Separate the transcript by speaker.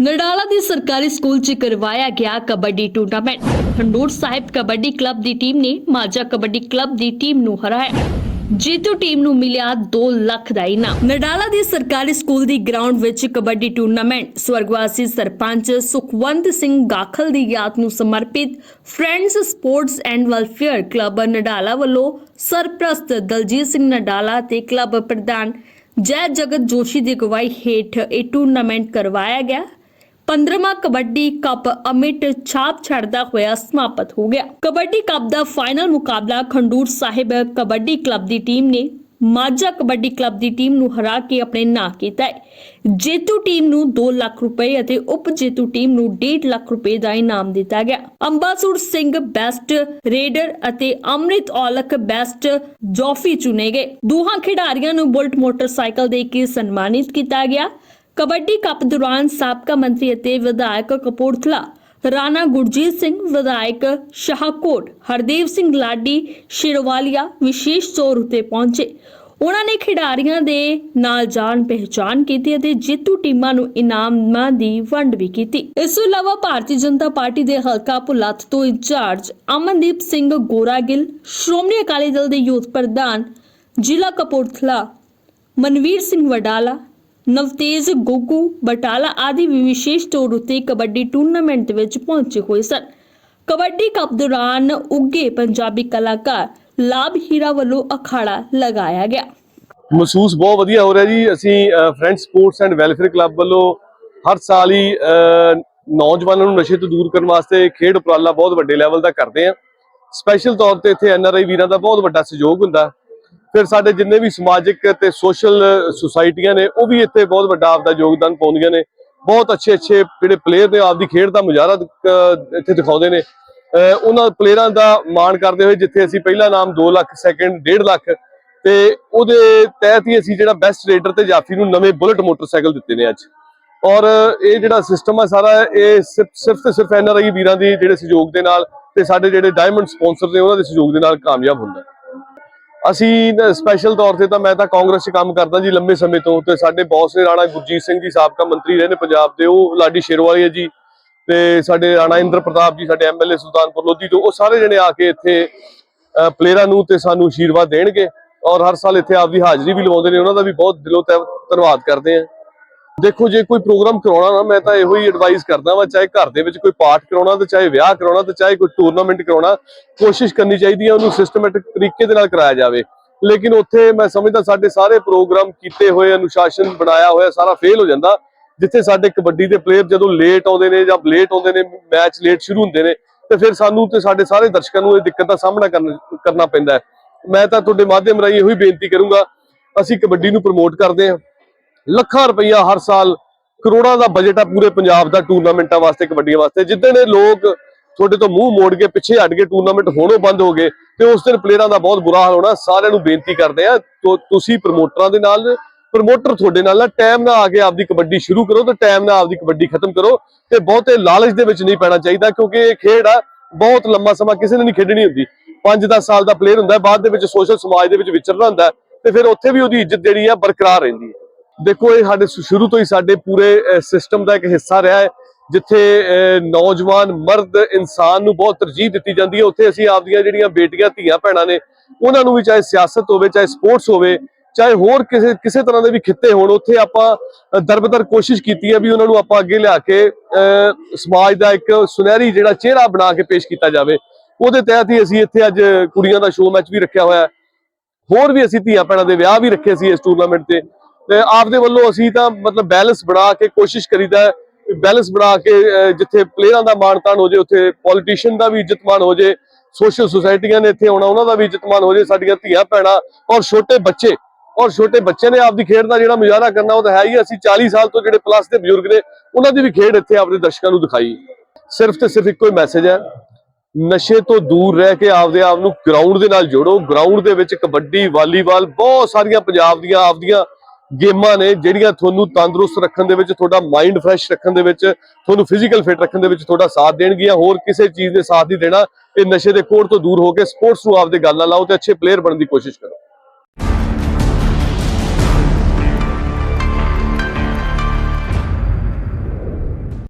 Speaker 1: ਨਡਾਲਾ ਦੇ ਸਰਕਾਰੀ ਸਕੂਲ 'ਚ ਕਰਵਾਇਆ ਗਿਆ ਕਬੱਡੀ ਟੂਰਨਾਮੈਂਟ। ਖੰਡੂਰ ਸਾਹਿਬ ਕਬੱਡੀ ਕਲੱਬ ਦੀ ਟੀਮ ਨੇ ਮਾਝਾ ਕਬੱਡੀ ਕਲੱਬ ਦੀ ਟੀਮ ਨੂੰ ਹਰਾਇਆ। ਜੇਤੂ ਟੀਮ ਨੂੰ ਮਿਲਿਆ 2 ਲੱਖ ਦਾ ਇਨਾਮ। ਨਡਾਲਾ ਦੇ ਸਰਕਾਰੀ ਸਕੂਲ ਦੀ ਗਰਾਊਂਡ ਵਿੱਚ ਕਬੱਡੀ ਟੂਰਨਾਮੈਂਟ। ਸਵਰਗਵਾਸੀ ਸਰਪੰਚ ਸੁਖਵੰਤ ਸਿੰਘ ਗਾਖਲ ਦੀ ਯਾਦ ਨੂੰ ਸਮਰਪਿਤ friends sports and welfare club Nadala ਵੱਲੋਂ ਸਰਪ੍ਰਸਤ ਦਲਜੀਤ ਸਿੰਘ ਨਡਾਲਾ ਤੇ ਕਲੱਬ ਪ੍ਰਧਾਨ ਜੈ ਜਗਤ ਜੋਸ਼ੀ ਦੀ ਅਗਵਾਈ ਹੇਠ ਇਹ ਟੂਰਨਾਮੈਂਟ ਕਰਵਾਇਆ ਗਿਆ। 15ਵਾਂ ਕਬੱਡੀ ਕੱਪ ਅਮਿਟ ਛਾਪ ਛੱਡਦਾ ਹੋਇਆ ਸਮਾਪਤ ਹੋ ਗਿਆ। ਕਬੱਡੀ ਕੱਪ ਦਾ ਫਾਈਨਲ ਮੁਕਾਬਲਾ ਖੰਡੂਰ ਸਾਹਿਬ ਕਬੱਡੀ ਕਲੱਬ ਦੀ ਟੀਮ ਨੇ ਮਾਝਾ ਕਬੱਡੀ ਕਲੱਬ ਦੀ ਟੀਮ ਨੂੰ ਹਰਾ ਕੇ ਆਪਣੇ ਨਾਂ ਕੀਤਾ ਹੈ। ਜੇਤੂ ਟੀਮ ਨੂੰ 2 ਲੱਖ ਰੁਪਏ ਅਤੇ ਉਪ ਜੇਤੂ ਟੀਮ ਨੂੰ 1.5 ਲੱਖ ਰੁਪਏ ਦਾ ਇਨਾਮ ਦਿੱਤਾ ਗਿਆ। ਅੰਬਾਸੁਰ ਸਿੰਘ ਬੈਸਟ, ਰੇਡਰ ਅਤੇ ਅੰਮ੍ਰਿਤ ਔਲਖ ਬੈਸਟ ਜੋਫੀ ਚੁਣੇ ਗਏ। ਦੋਹਾਂ ਖਿਡਾਰੀਆਂ ਨੂੰ ਬੁਲਟ ਮੋਟਰਸਾਈਕਲ ਦੇ ਕੇ ਸਨਮਾਨਿਤ ਕੀਤਾ ਗਿਆ। ਕਬੱਡੀ ਕੱਪ ਦੌਰਾਨ ਸਾਬਕਾ ਮੰਤਰੀ ਅਤੇ ਵਿਧਾਇਕ ਕਪੂਰਥਲਾ ਰਾਣਾ ਗੁਰਜੀਤ ਸਿੰਘ, ਵਿਧਾਇਕ ਸ਼ਾਹਕੋਟ ਹਰਦੇਵ ਸਿੰਘ ਲਾਡੀ, ਸ਼ਿਰਵਾਲੀਆ ਵਿਸ਼ੇਸ਼ ਤੌਰ ਉਤੇ ਪਹੁੰਚੇ। ਉਹਨਾਂ ਨੇ ਖਿਡਾਰੀਆਂ ਦੇ ਨਾਲ ਜਾਣ ਪਹਿਚਾਣ ਕੀਤੀ ਅਤੇ ਜੇਤੂ ਟੀਮਾਂ ਨੂੰ ਇਨਾਮਾਂ ਦੀ ਵੰਡ ਵੀ ਕੀਤੀ। ਇਸ ਤੋਂ ਇਲਾਵਾ ਭਾਰਤੀ ਜਨਤਾ ਪਾਰਟੀ ਦੇ ਹਲਕਾ ਭੁਲੱਥ ਤੋਂ ਇੰਚਾਰਜ ਅਮਨਦੀਪ ਸਿੰਘ ਗੋਰਾਗਿੱਲ, ਸ਼੍ਰੋਮਣੀ ਅਕਾਲੀ ਦਲ ਦੇ ਯੂਥ ਪ੍ਰਧਾਨ ਜ਼ਿਲ੍ਹਾ ਕਪੂਰਥਲਾ ਮਨਵੀਰ ਸਿੰਘ ਵਡਾਲਾ ਨਵਤੇਜ ਗੋਗੂ, ਬਟਾਲਾ ਆਦਿ ਵੀ ਵਿਸ਼ੇਸ਼ ਤੌਰ ਉਤੇ ਕਬੱਡੀ ਟੂਰਨਾਮੈਂਟ ਦੇ ਵਿੱਚ ਪਹੁੰਚੇ ਹੋਏ ਸਨ। ਕਬੱਡੀ ਕੱਪ ਦੌਰਾਨ ਉੱਗੇ ਪੰਜਾਬੀ ਕਲਾਕਾਰ ਲਾਭ ਹੀਰਾ ਵੱਲੋਂ ਅਖਾੜਾ ਲਗਾਇਆ ਗਿਆ।
Speaker 2: ਮਹਿਸੂਸ ਬਹੁਤ ਵਧੀਆ ਹੋ ਰਿਹਾ ਜੀ। ਅਸੀਂ friend sports and welfare club ਵੱਲੋਂ ਹਰ ਸਾਲ ਹੀ ਨੌਜਵਾਨਾਂ ਨੂੰ ਨਸ਼ੇ ਤੋਂ ਦੂਰ ਕਰਨ ਵਾਸਤੇ ਖੇਡ ਉਪਰਾਲਾ ਬਹੁਤ ਵੱਡੇ ਲੈਵਲ ਦਾ ਕਰਦੇ ਆ ਸਪੈਸ਼ਲ ਤੌਰ ਤੇ ਇੱਥੇ ਐਨਆਰਆਈ ਵੀਰਾਂ ਦਾ ਬਹੁਤ ਵੱਡਾ ਸਹਿਯੋਗ ਹੁੰਦਾ। ਫਿਰ ਸਾਡੇ ਜਿੰਨੇ ਵੀ ਸਮਾਜਿਕ ਤੇ ਸੋਸ਼ਲ ਸੁਸਾਇਟੀਆਂ ਨੇ, ਉਹ ਵੀ ਇੱਥੇ ਬਹੁਤ ਵੱਡਾ ਆਪਦਾ ਯੋਗਦਾਨ ਪਾਉਂਦੀਆਂ ਨੇ। ਬਹੁਤ ਅੱਛੇ ਅੱਛੇ ਜਿਹੜੇ ਪਲੇਅਰ ਨੇ, ਆਪਦੀ ਖੇਡ ਦਾ ਮੁਜ਼ਾਹਰਾ ਇੱਥੇ ਦਿਖਾਉਂਦੇ ਨੇ। ਉਹਨਾਂ ਪਲੇਅਰਾਂ ਦਾ ਮਾਣ ਕਰਦੇ ਹੋਏ ਜਿੱਥੇ ਅਸੀਂ ਪਹਿਲਾ ਨਾਮ 2 ਲੱਖ ਸੈਕਿੰਡ 1.5 ਲੱਖ ਤੇ ਉਹਦੇ ਤਹਿਤ ਹੀ ਅਸੀਂ ਜਿਹੜਾ ਬੈਸਟ ਰੇਡਰ ਤੇ ਜਾਫੀ ਨੂੰ ਨਵੇਂ ਬੁਲਟ ਮੋਟਰਸਾਈਕਲ ਦਿੱਤੇ ਨੇ ਅੱਜ। ਔਰ ਇਹ ਜਿਹੜਾ ਸਿਸਟਮ ਆ ਸਾਰਾ, ਇਹ ਸਿਰਫ ਸਿਰਫ ਤੇ ਸਿਰਫ ਐਨਆਰਆਈ ਵੀਰਾਂ ਦੀ ਜਿਹੜੇ ਸਹਿਯੋਗ ਦੇ ਨਾਲ ਤੇ ਸਾਡੇ ਜਿਹੜੇ ਡਾਇਮੰਡ ਸਪਾਂਸਰ ਨੇ, ਉਹਨਾਂ ਦੇ ਸਹਿਯੋਗ ਦੇ ਨਾਲ ਕਾਮਯਾਬ ਹੁੰਦਾ। ਅਸੀਂ ਸਪੈਸ਼ਲ ਤੌਰ ਤੇ ਤਾਂ ਮੈਂ ਤਾਂ ਕਾਂਗਰਸ 'ਚ ਕੰਮ ਕਰਦਾ ਜੀ ਲੰਬੇ ਸਮੇਂ ਤੋਂ ਤੇ ਸਾਡੇ ਬੌਸ ਨੇ ਰਾਣਾ ਗੁਰਜੀਤ ਸਿੰਘ ਜੀ ਸਾਬਕਾ ਮੰਤਰੀ ਰਹੇ ਨੇ ਪੰਜਾਬ ਦੇ, ਉਹ ਲਾਡੀ ਸ਼ੇਰਵਾਲੀਆ ਜੀ ਤੇ ਸਾਡੇ ਰਾਣਾ ਇੰਦਰ ਪ੍ਰਤਾਪ ਜੀ, ਸਾਡੇ ਐਮਐਲਏ ਸੁਲਤਾਨਪੁਰ ਲੋਧੀ ਤੋਂ, ਉਹ ਸਾਰੇ ਜਣੇ ਆ ਕੇ ਇੱਥੇ ਪਲੇਅਰਾਂ ਨੂੰ ਤੇ ਸਾਨੂੰ ਆਸ਼ੀਰਵਾਦ ਦੇਣਗੇ ਔਰ ਹਰ ਸਾਲ ਇੱਥੇ ਆਪਦੀ ਹਾਜ਼ਰੀ ਵੀ ਲਵਾਉਂਦੇ ਨੇ, ਉਹਨਾਂ ਦਾ ਵੀ ਬਹੁਤ ਦਿਲੋਂ ਤਹਿ, ਧੰਨਵਾਦ ਕਰਦੇ ਆ ਦੇਖੋ, ਜੇ ਕੋਈ ਪ੍ਰੋਗਰਾਮ ਕਰਾਉਣਾ ਨਾ, ਮੈਂ ਤਾਂ ਇਹੋ ਹੀ ਐਡਵਾਈਸ ਕਰਦਾ ਵਾਂ, ਚਾਹੇ ਘਰ ਦੇ ਵਿੱਚ ਕੋਈ ਪਾਠ ਕਰਾਉਣਾ ਤੇ ਚਾਹੇ ਵਿਆਹ ਕਰਾਉਣਾ ਤੇ ਚਾਹੇ ਕੋਈ ਟੂਰਨਾਮੈਂਟ ਕਰਾਉਣਾ, ਕੋਸ਼ਿਸ਼ ਕਰਨੀ ਚਾਹੀਦੀ ਹੈ ਉਹਨੂੰ ਸਿਸਟਮੈਟਿਕ ਤਰੀਕੇ ਦੇ ਨਾਲ ਕਰਾਇਆ ਜਾਵੇ। ਲੇਕਿਨ ਉੱਥੇ ਮੈਂ ਸਮਝਦਾ ਸਾਡੇ ਸਾਰੇ ਪ੍ਰੋਗਰਾਮ ਕੀਤੇ ਹੋਏ, ਅਨੁਸ਼ਾਸਨ ਬਣਾਇਆ ਹੋਇਆ, ਸਾਰਾ ਫੇਲ ਹੋ ਜਾਂਦਾ। ਜਿੱਥੇ ਸਾਡੇ ਕਬੱਡੀ ਦੇ ਪਲੇਅਰ ਜਦੋਂ ਲੇਟ ਆਉਂਦੇ ਨੇ ਜਾਂ ਲੇਟ ਆਉਂਦੇ ਨੇ ਮੈਚ ਲੇਟ ਸ਼ੁਰੂ ਹੁੰਦੇ ਨੇ, ਤੇ ਫਿਰ ਸਾਨੂੰ ਤੇ ਸਾਡੇ ਸਾਰੇ ਦਰਸ਼ਕਾਂ ਨੂੰ ਇਹ ਦਿੱਕਤ ਦਾ ਸਾਹਮਣਾ ਕਰਨ- ਕਰਨਾ ਪੈਂਦਾ ਮੈਂ ਤਾਂ ਤੁਹਾਡੇ ਮਾਧਿਅਮ ਰਾਹੀਂ ਇਹੋ ਹੀ ਬੇਨਤੀ ਕਰੂੰਗਾ, ਅਸੀਂ ਕਬੱਡੀ ਨੂੰ ਪ੍ਰਮੋਟ ਕਰਦੇ ਹਾਂ। ਲੱਖਾਂ ਰੁਪਈਆ ਹਰ ਸਾਲ ਕਰੋੜਾਂ ਦਾ ਬਜਟ ਆ ਪੂਰੇ ਪੰਜਾਬ ਦਾ ਟੂਰਨਾਮੈਂਟਾਂ ਵਾਸਤੇ, ਕਬੱਡੀਆਂ ਵਾਸਤੇ। ਜਿੱਦਣ ਇਹ ਲੋਕ ਤੁਹਾਡੇ ਤੋਂ ਮੂੰਹ ਮੋੜ ਕੇ ਪਿੱਛੇ ਹਟ ਕੇ ਟੂਰਨਾਮੈਂਟ ਹੋਣੋਂ ਬੰਦ ਹੋ ਗਏ, ਤੇ ਉਸ ਦਿਨ ਪਲੇਅਰਾਂ ਦਾ ਬਹੁਤ ਬੁਰਾ ਹਾਲ ਹੋਣਾ। ਸਾਰਿਆਂ ਨੂੰ ਬੇਨਤੀ ਕਰਦੇ ਆ ਤੁਸੀਂ ਪ੍ਰਮੋਟਰਾਂ ਦੇ ਨਾਲ ਪ੍ਰਮੋਟਰ ਤੁਹਾਡੇ ਨਾਲ ਨਾ ਟਾਈਮ ਨਾਲ ਆ ਕੇ ਆਪਦੀ ਕਬੱਡੀ ਸ਼ੁਰੂ ਕਰੋ ਤੇ ਟਾਈਮ ਨਾਲ ਆਪਦੀ ਕਬੱਡੀ ਖਤਮ ਕਰੋ ਤੇ ਬਹੁਤੇ ਲਾਲਚ ਦੇ ਵਿੱਚ ਨਹੀਂ ਪੈਣਾ ਚਾਹੀਦਾ, ਕਿਉਂਕਿ ਇਹ ਖੇਡ ਆ, ਬਹੁਤ ਲੰਮਾ ਸਮਾਂ ਕਿਸੇ ਨੇ ਨਹੀਂ ਖੇਡਣੀ ਹੁੰਦੀ। 5-10 ਸਾਲ ਦਾ ਪਲੇਅਰ ਹੁੰਦਾ, ਬਾਅਦ ਦੇ ਵਿੱਚ ਸੋਸ਼ਲ ਸਮਾਜ ਦੇ ਵਿੱਚ ਵਿਚਰਨਾ ਹੁੰਦਾ, ਤੇ ਫਿਰ ਉੱਥੇ ਵੀ ਉਹਦੀ ਇੱਜ਼ਤ ਜਿਹੜੀ ਆ ਬਰਕਰਾਰ ਰਹਿੰਦੀ ਹੈ। ਦੇਖੋ ਇਹ ਸਾਡੇ ਸ਼ੁਰੂ ਤੋਂ ਹੀ ਸਾਡੇ ਪੂਰੇ ਸਿਸਟਮ ਦਾ ਇੱਕ ਹਿੱਸਾ ਰਿਹਾ ਹੈ ਜਿੱਥੇ ਨੌਜਵਾਨ ਮਰਦ ਇਨਸਾਨ ਨੂੰ ਬਹੁਤ ਤਰਜੀਹ ਦਿੱਤੀ ਜਾਂਦੀ ਹੈ। ਉੱਥੇ ਅਸੀਂ ਆਪਦੀਆਂ ਜਿਹੜੀਆਂ ਬੇਟੀਆਂ ਧੀਆਂ ਭੈਣਾਂ ਨੇ ਉਹਨਾਂ ਨੂੰ ਵੀ ਚਾਹੇ ਸਿਆਸਤ ਹੋਵੇ ਚਾਹੇ ਸਪੋਰਟਸ ਹੋਵੇ ਚਾਹੇ ਹੋਰ ਕਿਸੇ ਕਿਸੇ ਤਰ੍ਹਾਂ ਦੇ ਵੀ ਖਿੱਤੇ ਹੋਣ ਉੱਥੇ ਆਪਾਂ ਦਰਬਦਰ ਕੋਸ਼ਿਸ਼ ਕੀਤੀ ਹੈ ਵੀ ਉਹਨਾਂ ਨੂੰ ਆਪਾਂ ਅੱਗੇ ਲਿਆ ਕੇ ਅ, ਸਮਾਜ ਦਾ ਇੱਕ ਸੁਨਹਿਰੀ ਜਿਹੜਾ ਚਿਹਰਾ ਬਣਾ ਕੇ ਪੇਸ਼ ਕੀਤਾ ਜਾਵੇ। ਉਹਦੇ ਤਹਿਤ ਹੀ ਅਸੀਂ ਇੱਥੇ ਅੱਜ ਕੁੜੀਆਂ ਦਾ ਸ਼ੋਅ ਮੈਚ ਵੀ ਰੱਖਿਆ ਹੋਇਆ ਹੈ। ਹੋਰ ਵੀ ਅਸੀਂ ਧੀਆਂ ਭੈਣਾਂ ਦੇ ਵਿਆਹ ਵੀ ਰੱਖੇ ਸੀ ਇਸ ਟੂਰਨਾਮੈਂਟ ਤੇ। ਤੇ ਆਪਦੇ ਵੱਲੋਂ ਅਸੀਂ ਤਾਂ ਮਤਲਬ ਬੈਲੈਂਸ ਬਣਾ ਕੇ ਕੋਸ਼ਿਸ਼ ਕਰੀਦਾ ਬੈਲੈਂਸ ਬਣਾ ਕੇ ਜਿੱਥੇ ਪਲੇਅਰਾਂ ਦਾ ਮਾਣ ਤਾਣ ਹੋ ਜੇ, ਉੱਥੇ ਪੋਲੀਟੀਸ਼ੀਅਨ ਦਾ ਵੀ ਇੱਜ਼ਤਮਾਨ ਹੋ ਜੇ ਸੋਸ਼ਲ ਸੁਸਾਇਟੀਆਂ ਨੇ ਇੱਥੇ ਆਉਣਾ, ਉਹਨਾਂ ਦਾ ਵੀ ਇੱਜ਼ਤਮਾਨ ਹੋ ਜੇ, ਸਾਡੀਆਂ ਧੀਆਂ ਭੈਣਾਂ ਔਰ ਛੋਟੇ ਬੱਚੇ, ਔਰ ਛੋਟੇ ਬੱਚੇ ਨੇ ਆਪਦੀ ਖੇਡ ਦਾ ਜਿਹੜਾ ਮੁਜ਼ਾਹਰਾ ਕਰਨਾ, ਉਹ ਤਾਂ ਹੈ ਹੀ ਅਸੀਂ 40 ਸਾਲ ਤੋਂ ਜਿਹੜੇ ਪਲੱਸ ਦੇ ਬਜ਼ੁਰਗ ਨੇ, ਉਹਨਾਂ ਦੀ ਵੀ ਖੇਡ ਇੱਥੇ ਆਪਣੇ ਦਰਸ਼ਕਾਂ ਨੂੰ ਦਿਖਾਈ। ਸਿਰਫ ਤੇ ਸਿਰਫ ਇੱਕੋ ਹੀ ਮੈਸੇਜ ਹੈ, ਨਸ਼ੇ ਤੋਂ ਦੂਰ ਰਹਿ ਕੇ ਆਪਦੇ ਆਪ ਨੂੰ ਗਰਾਊਂਡ ਦੇ ਨਾਲ ਜੋੜੋ। ਗਰਾਊਂਡ ਦੇ ਵਿੱਚ ਕਬੱਡੀ, ਵਾਲੀਬਾਲ, ਬਹੁਤ ਸਾਰੀਆਂ ਪੰਜਾਬ ਦੀਆਂ, ਆਪਦੀਆਂ ਗੇਮਾਂ ਨੇ ਜਿਹੜੀਆਂ ਤੁਹਾਨੂੰ ਤੰਦਰੁਸਤ ਰੱਖਣ ਦੇ ਵਿੱਚ, ਤੁਹਾਡਾ ਮਾਈਂਡ ਫਰੈਸ਼ ਰੱਖਣ ਦੇ ਵਿੱਚ, ਤੁਹਾਨੂੰ ਫਿਜ਼ੀਕਲ ਫਿਟ ਰੱਖਣ ਦੇ ਵਿੱਚ ਤੁਹਾਡਾ ਸਾਥ ਦੇਣਗੀਆਂ। ਹੋਰ ਕਿਸੇ ਚੀਜ਼ ਦੇ ਸਾਥ ਨਹੀਂ ਦੇਣਾ। ਇਹ ਨਸ਼ੇ ਦੇ ਕੋੜ ਤੋਂ ਦੂਰ ਹੋ ਕੇ ਸਪੋਰਟਸ ਨੂੰ ਆਪਦੇ ਗੱਲ ਨਾਲ ਲਾਓ ਤੇ ਅੱਛੇ ਪਲੇਅਰ ਬਣਨ ਦੀ ਕੋਸ਼ਿਸ਼ ਕਰੋ।